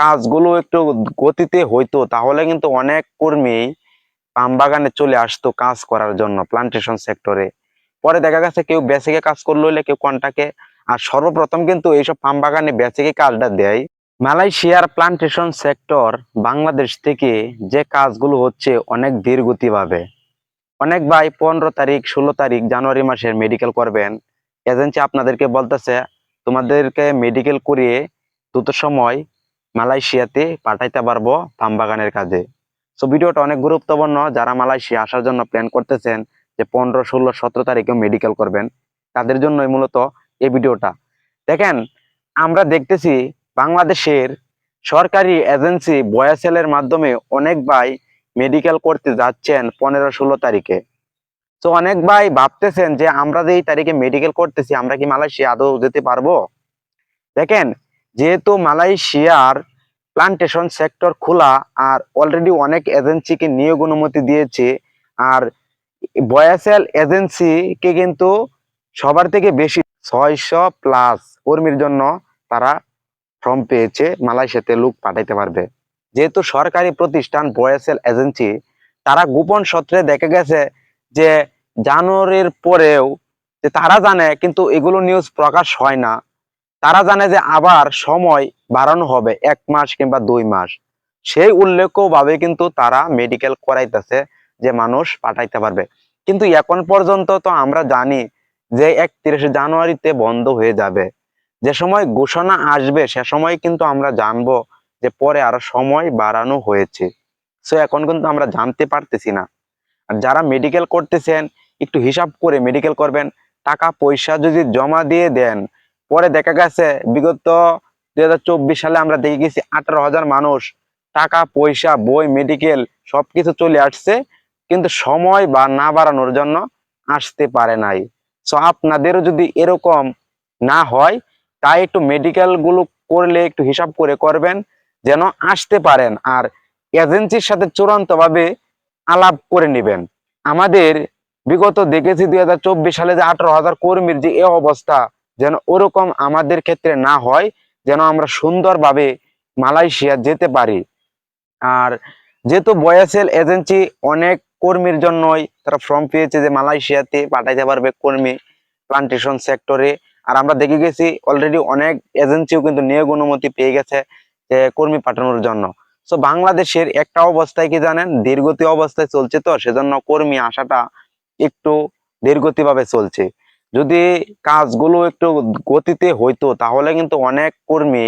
কাজগুলো একটু গতিতে হইতো, তাহলে কিন্তু অনেক কর্মী পাম বাগানে চলে আসতো কাজ করার জন্য প্লান্টেশন সেক্টরে পরে দেখা গেছে কেউ বেসিকে কাজ করল হলে কেউ কন্টাকে আর সর্বপ্রথম কিন্তু এইসব পাম বাগানে বেসিকে কাজটা দেয়। মালয়েশিয়ার প্লান্টেশন সেক্টর বাংলাদেশ থেকে যে কাজগুলো হচ্ছে অনেক ধীর গতিভাবে অনেক ভাই পনেরো তারিখ, ষোলো তারিখ জানুয়ারি মাসের মেডিকেল করবেন। এজেন্সি আপনাদেরকে বলতেছে, তোমাদেরকে মেডিকেল করিয়ে দ্রুত সময় মালয়েশিয়াতে পাঠাইতে পারব পাম বাগানের কাজে। সো ভিডিওটা অনেক গুরুত্বপূর্ণ। যারা মালয়েশিয়া আসার জন্য প্ল্যান করতেছেন যে পনেরো, ষোলো, সতেরো তারিখে মেডিকেল করবেন, তাদের জন্যই মূলত এই ভিডিওটা। দেখেন, আমরা দেখতেছি বাংলাদেশের সরকারি এজেন্সি বয়াসেলের মাধ্যমে অনেক ভাই মেডিকেল করতে যাচ্ছেন পনেরো, ষোলো তারিখে। তো অনেক ভাই ভাবতেছেন যে আমরা যে এই তারিখে মেডিকেল করতেছি, আমরা কি মালয়েশিয়া আদৌ যেতে পারব? দেখেন যেহেতু মালয়েশিয়ার প্লান্টেশন সেক্টর খোলা আর অলরেডি অনেক এজেন্সিকে নিয়োগ অনুমতি দিয়েছে, আর বয়াসেল এজেন্সিকে কিন্তু সবার থেকে বেশি ছয়শো প্লাস কর্মীর জন্য তারা ফর্ম পেয়েছে, মালয়েশিয়াতে লোক পাঠাইতে পারবে। যেহেতু সরকারি প্রতিষ্ঠান বয়াসেল এজেন্সি তারা গোপন সূত্রে দেখা গেছে যে জানুয়ারির পরেও, যে তারা জানে, কিন্তু এগুলো নিউজ প্রকাশ হয় না। তারা জানে যে আবার সময় বাড়ানো হবে, এক মাস কিংবা দুই মাস। সেই উল্লেখ্য ভাবে কিন্তু তারা মেডিকেল করাইতেছে যে মানুষ পাঠাইতে পারবে। কিন্তু এখন পর্যন্ত তো আমরা জানি যে একত্রিশে জানুয়ারিতে বন্ধ হয়ে যাবে। যে সময় ঘোষণা আসবে, সে সময় কিন্তু আমরা জানব যে পরে আরও সময় বাড়ানো হয়েছে। সো এখন কিন্তু আমরা জানতে পারতেছি না। আর যারা মেডিকেল করতেছেন, একটু হিসাব করে মেডিকেল করবেন। টাকা পয়সা যদি জমা দিয়ে দেন পরে দেখা গেছে, বিগত দুই হাজার চব্বিশ সালে আমরা দেখে গেছি আঠারো হাজার মানুষ টাকা, পয়সা, বই মেডিকেল সবকিছু চলে আসছে, কিন্তু সময় বা না বাড়ানোর জন্য আসতে পারে নাই। সো আপনাদেরও যদি এরকম না হয়, তাই একটু মেডিকেলগুলো করলে একটু হিসাব করে করবেন, যেন আসতে পারেন আর এজেন্সির সাথে চূড়ান্ত ভাবে আলাপ করে নেবেন। আমাদের বিগত দেখেছি দুই হাজার চব্বিশ সালে যে আঠারো হাজার কর্মীর যে এ অবস্থা যেন ওরকম আমাদের ক্ষেত্রে না হয়, যেন আমরা সুন্দরভাবে মালয়েশিয়া যেতে পারি। আর যেহেতু বয়াসেল এজেন্সি, অনেক কর্মীর জন্যই তারা ফর্ম পেয়েছে যে মালয়েশিয়াতে পাঠাইতে পারবে কর্মী প্লান্টেশন সেক্টরে। আর আমরা দেখে গেছি অলরেডি অনেক এজেন্সিও কিন্তু নিয়োগ অনুমতি পেয়ে গেছে কর্মী পাঠানোর জন্য। তো বাংলাদেশের একটা অবস্থায় কি জানেন? দীর্ঘতি অবস্থায় চলছে তো, সেজন্য কর্মী আসাটা একটু দীর্ঘতিভাবে চলছে। যদি কাজগুলো একটু গতিতে হইতো, তাহলে কিন্তু অনেক কর্মী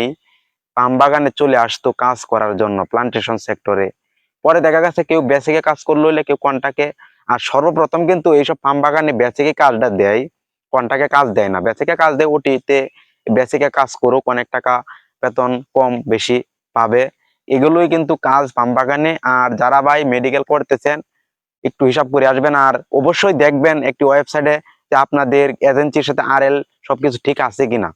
পাম বাগানে চলে আসতো কাজ করার জন্য প্লান্টেশন সেক্টরে পরে দেখা গেছে কেউ বেসিকে কাজ করল হলে কেউ কন্টাকে আর সর্বপ্রথম কিন্তু এইসব পাম বাগানে বেসিকে কাজটা দেয় কন্টাকে কাজ দেয় না। বেসিকে কাজ দেয়, ওটিতে বেসিকে কাজ করুক, অনেক টাকা বেতন কম বেশি পাবে। এগুলোই কিন্তু কাজ পাম বাগানে। আর যারা ভাই মেডিকেল করতেছেন, একটু হিসাব করে আসবেন। আর অবশ্যই দেখবেন একটি ওয়েবসাইটে আপনাদের এজেন্সির সাথে আর এল সবকিছু ঠিক আছে কিনা?